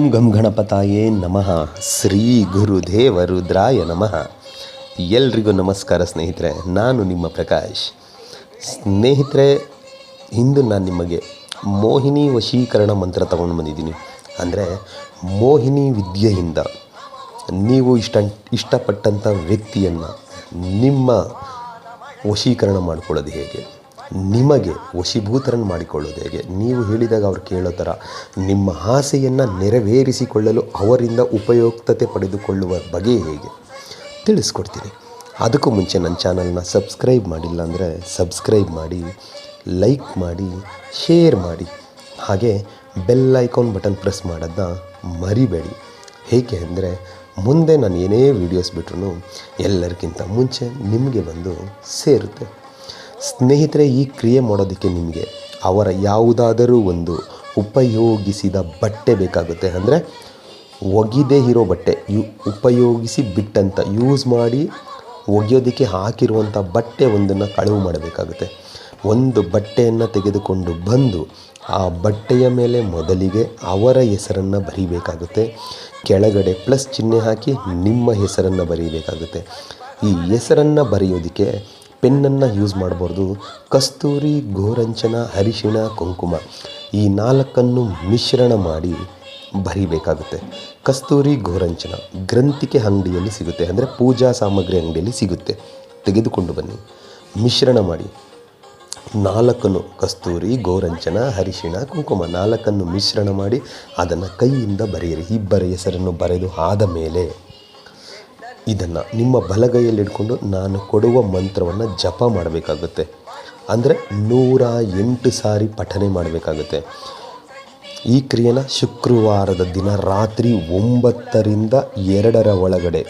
ಓಂ ಗಂ ಗಣಪತಾಯೇ ನಮಃ. ಶ್ರೀ ಗುರುದೇವ ರುದ್ರಾಯ ನಮಃ. ಎಲ್ರಿಗೂ ನಮಸ್ಕಾರ ಸ್ನೇಹಿತರೆ, ನಾನು ನಿಮ್ಮ ಪ್ರಕಾಶ್. ಸ್ನೇಹಿತರೆ, ಇಂದು ನಾನು ನಿಮಗೆ ಮೋಹಿನಿ ವಶೀಕರಣ ಮಂತ್ರ ತಗೊಂಡು ಬಂದಿದ್ದೀನಿ. ಅಂದರೆ ಮೋಹಿನಿ ವಿದ್ಯೆಯಿಂದ ನೀವು ಇಷ್ಟ ಇಷ್ಟಪಟ್ಟಂಥ ವ್ಯಕ್ತಿಯನ್ನು ನಿಮ್ಮ ವಶೀಕರಣ ಮಾಡಿಕೊಳ್ಳೋದು ಹೇಗೆ? ನಿಮಗೆ ವಶೀಭೂತರನ್ನು ಮಾಡಿಕೊಳ್ಳೋದು ಹೇಗೆ? ನೀವು ಹೇಳಿದಾಗ ಅವ್ರು ಕೇಳೋ ಥರ ನಿಮ್ಮ ಆಸೆಯನ್ನು ನೆರವೇರಿಸಿಕೊಳ್ಳಲು ಅವರಿಂದ ಉಪಯುಕ್ತತೆ ಪಡೆದುಕೊಳ್ಳುವ ಬಗೆ ಹೇಗೆ? ತಿಳಿಸ್ಕೊಡ್ತೀನಿ. ಅದಕ್ಕೂ ಮುಂಚೆ ನನ್ನ ಚಾನಲ್ನ ಸಬ್ಸ್ಕ್ರೈಬ್ ಮಾಡಿಲ್ಲ ಅಂದರೆ ಸಬ್ಸ್ಕ್ರೈಬ್ ಮಾಡಿ, ಲೈಕ್ ಮಾಡಿ, ಶೇರ್ ಮಾಡಿ. ಹಾಗೆ ಬೆಲ್ ಐಕಾನ್ ಬಟನ್ ಪ್ರೆಸ್ ಮಾಡೋದನ್ನ ಮರಿಬೇಡಿ. ಹೇಗೆ ಅಂದರೆ ಮುಂದೆ ನಾನು ಏನೇ ವೀಡಿಯೋಸ್ ಬಿಟ್ರೂ ಎಲ್ಲರಿಗಿಂತ ಮುಂಚೆ ನಿಮಗೆ ಬಂದು ಸೇರುತ್ತೆ. ಸ್ನೇಹಿತರೆ, ಈ ಕ್ರಿಯೆ ಮಾಡೋದಕ್ಕೆ ನಿಮಗೆ ಅವರ ಯಾವುದಾದರೂ ಒಂದು ಉಪಯೋಗಿಸಿದ ಬಟ್ಟೆ ಬೇಕಾಗುತ್ತೆ. ಅಂದರೆ ಒಗಿದೇ ಇರೋ ಬಟ್ಟೆ. ಯು, ಉಪಯೋಗಿಸಿ ಬಿಟ್ಟಂತ, ಯೂಸ್ ಮಾಡಿ ಒಗೆಯೋದಕ್ಕೆ ಹಾಕಿರುವಂಥ ಬಟ್ಟೆ ಒಂದನ್ನು ಕಳವು ಮಾಡಬೇಕಾಗುತ್ತೆ. ಒಂದು ಬಟ್ಟೆಯನ್ನು ತೆಗೆದುಕೊಂಡು ಬಂದು ಆ ಬಟ್ಟೆಯ ಮೇಲೆ ಮೊದಲಿಗೆ ಅವರ ಹೆಸರನ್ನು ಬರೀಬೇಕಾಗುತ್ತೆ. ಕೆಳಗಡೆ ಪ್ಲಸ್ ಚಿಹ್ನೆ ಹಾಕಿ ನಿಮ್ಮ ಹೆಸರನ್ನು ಬರೀಬೇಕಾಗುತ್ತೆ. ಈ ಹೆಸರನ್ನು ಬರೆಯೋದಕ್ಕೆ ಪೆನ್ನನ್ನು ಯೂಸ್ ಮಾಡಬಾರ್ದು. ಕಸ್ತೂರಿ, ಗೋರಂಚನ, ಅರಿಶಿಣ, ಕುಂಕುಮ ಈ ನಾಲ್ಕನ್ನು ಮಿಶ್ರಣ ಮಾಡಿ ಬರೀಬೇಕಾಗುತ್ತೆ. ಕಸ್ತೂರಿ, ಗೋರಂಚನ ಗ್ರಂಥಿಕೆ ಅಂಗಡಿಯಲ್ಲಿ ಸಿಗುತ್ತೆ. ಅಂದರೆ ಪೂಜಾ ಸಾಮಗ್ರಿ ಅಂಗಡಿಯಲ್ಲಿ ಸಿಗುತ್ತೆ. ತೆಗೆದುಕೊಂಡು ಬನ್ನಿ. ಮಿಶ್ರಣ ಮಾಡಿ. ನಾಲ್ಕನ್ನು ಕಸ್ತೂರಿ, ಗೋರಂಚನ, ಅರಿಶಿಣ, ಕುಂಕುಮ ನಾಲ್ಕನ್ನು ಮಿಶ್ರಣ ಮಾಡಿ ಅದನ್ನು ಕೈಯಿಂದ ಬರೆಯಿರಿ. ಇಬ್ಬರ ಹೆಸರನ್ನು ಬರೆದು ಆದ ಮೇಲೆ ಇದನ್ನು ನಿಮ್ಮ ಬಲಗೈಯಲ್ಲಿ ಹಿಡ್ಕೊಂಡು ನಾನು ಕೊಡುವ ಮಂತ್ರವನ್ನು ಜಪ ಮಾಡಬೇಕಾಗುತ್ತೆ. ಅಂದರೆ ನೂರ ಎಂಟು ಸಾರಿ ಪಠನೆ ಮಾಡಬೇಕಾಗುತ್ತೆ. ಈ ಕ್ರಿಯೆನ ಶುಕ್ರವಾರದ ದಿನ ರಾತ್ರಿ ಒಂಬತ್ತರಿಂದ ಎರಡರ ಒಳಗಡೆ,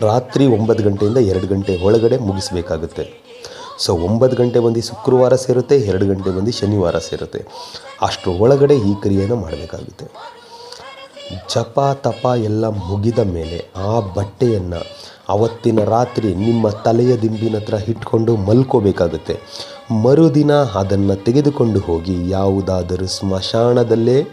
ರಾತ್ರಿ ಒಂಬತ್ತು ಗಂಟೆಯಿಂದ ಎರಡು ಗಂಟೆ ಒಳಗಡೆ ಮುಗಿಸಬೇಕಾಗುತ್ತೆ. ಸೊ, ಒಂಬತ್ತು ಗಂಟೆ ಬಂದು ಶುಕ್ರವಾರ ಸೇರುತ್ತೆ, ಎರಡು ಗಂಟೆ ಬಂದು ಶನಿವಾರ ಸೇರುತ್ತೆ. ಅಷ್ಟರ ಒಳಗಡೆ ಈ ಕ್ರಿಯೆನ ಮಾಡಬೇಕಾಗುತ್ತೆ. ಜಪ ತಪ ಎಲ್ಲ ಮುಗಿದ ಮೇಲೆ ಆ ಬಟ್ಟೆಯನ್ನು ಅವತ್ತಿನ ರಾತ್ರಿ ನಿಮ್ಮ ತಲೆಯ ದಿಂಬಿನ ಹತ್ರ ಇಟ್ಕೊಂಡು ಮಲ್ಕೋಬೇಕಾಗುತ್ತೆ. ಮರುದಿನ ಅದನ್ನು ತೆಗೆದುಕೊಂಡು ಹೋಗಿ ಯಾವುದಾದರೂ ಸ್ಮಶಾನದಲ್ಲೇ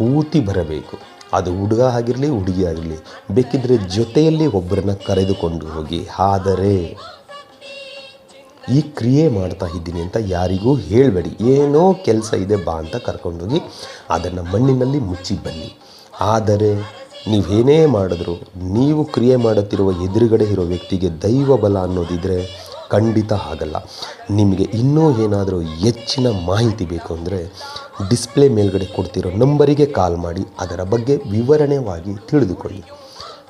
ಊತಿ ಬರಬೇಕು. ಅದು ಹುಡುಗ ಆಗಿರಲಿ, ಹುಡುಗಿ ಆಗಿರಲಿ ಬೇಕಿದ್ದರೆ ಜೊತೆಯಲ್ಲಿ ಒಬ್ಬರನ್ನ ಕರೆದುಕೊಂಡು ಹೋಗಿ. ಆದರೆ ಈ ಕ್ರಿಯೆ ಮಾಡ್ತಾ ಇದ್ದೀನಿ ಅಂತ ಯಾರಿಗೂ ಹೇಳಬೇಡಿ. ಏನೋ ಕೆಲಸ ಇದೆ ಬಾ ಅಂತ ಕರ್ಕೊಂಡೋಗಿ ಅದನ್ನು ಮಣ್ಣಿನಲ್ಲಿ ಮುಚ್ಚಿ ಬನ್ನಿ. ಆದರೆ ನೀವೇನೇ ಮಾಡಿದ್ರು, ನೀವು ಕ್ರಿಯೆ ಮಾಡುತ್ತಿರುವ ಎದುರುಗಡೆ ಇರೋ ವ್ಯಕ್ತಿಗೆ ದೈವ ಬಲ ಅನ್ನೋದಿದ್ದರೆ ಖಂಡಿತ ಆಗಲ್ಲ ನಿಮಗೆ ಇನ್ನೂ ಏನಾದರೂ ಹೆಚ್ಚಿನ ಮಾಹಿತಿ ಬೇಕು ಅಂದರೆ ಡಿಸ್ಪ್ಲೇ ಮೇಲ್ಗಡೆ ಕೊಡ್ತಿರೋ ನಂಬರಿಗೆ ಕಾಲ್ ಮಾಡಿ, ಅದರ ಬಗ್ಗೆ ವಿವರಣೆವಾಗಿ ತಿಳಿದುಕೊಳ್ಳಿ.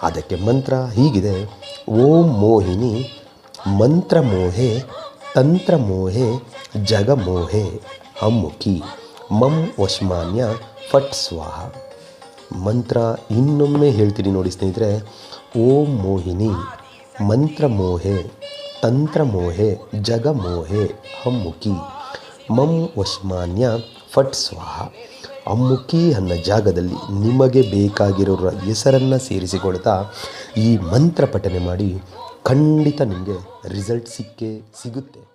ಅದಕ್ಕೆ ಮಂತ್ರ ಹೀಗಿದೆ, ಓಂ ಮೋಹಿನಿ ಮಂತ್ರಮೋಹೆ ತಂತ್ರಮೋಹೆ ಜಗಮೋಹೆ ಅಮ್ಮುಖಿ ಮಂ ವಶ್ಮಾನ್ಯ, ಫಟ್ ಸ್ವಾಹ. ಮಂತ್ರ ಇನ್ನೊಮ್ಮೆ ಹೇಳ್ತೀನಿ ನೋಡಿ ಸ್ನೇಹಿತರೆ. ಓಂ ಮೋಹಿನಿ, ಮಂತ್ರ ಮೋಹೆ, ತಂತ್ರ ಮೋಹೆ, ಜಗ ಜಗಮೋಹೆ ಹಮ್ಮುಖಿ ಮಂ ವಶ್ಮಾನ್ಯ, ಫಟ್ ಸ್ವಾಹ. ಅಮ್ಮುಖಿ ಅನ್ನ ಜಾಗದಲ್ಲಿ ನಿಮಗೆ ಬೇಕಾಗಿರೋರ ಹೆಸರನ್ನು ಸೇರಿಸಿಕೊಳ್ತಾ ಈ ಮಂತ್ರ ಪಠನೆ ಮಾಡಿ ಖಂಡಿತ ನಿಮಗೆ ರಿಸಲ್ಟ್ ಸಿಕ್ಕೇ ಸಿಗುತ್ತೆ.